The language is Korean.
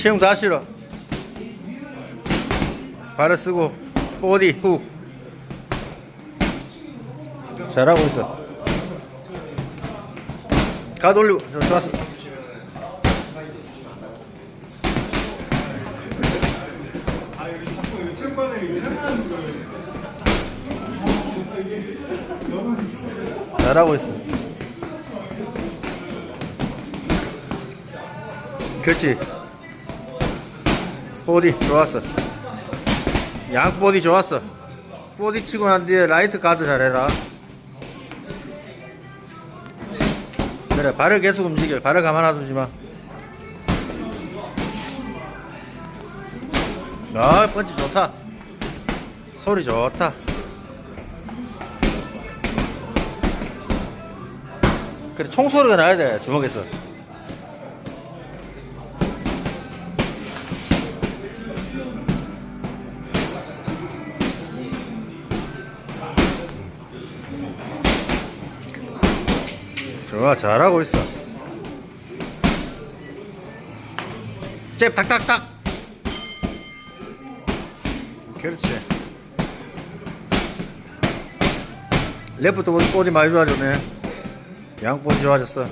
시험 다 실어. 발을 쓰고 어디 후. 잘하고 있어. 가 돌리고 저 좋았어. 잘하고 있어. 그렇지. 보디 좋았어. 양 보디 좋았어. 보디 치고 난 뒤에 라이트 가드 잘해라. 그래 발을 계속 움직여. 발을 가만 놔두지 마. 아 펀치 좋다. 소리 좋다. 그래 총소리가 나야 돼 주먹에서. 좋아 잘하고 있어. 잽 탁탁탁 그렇지. 레프트 보디 많이 좋아졌네. 양 보디 좋아졌어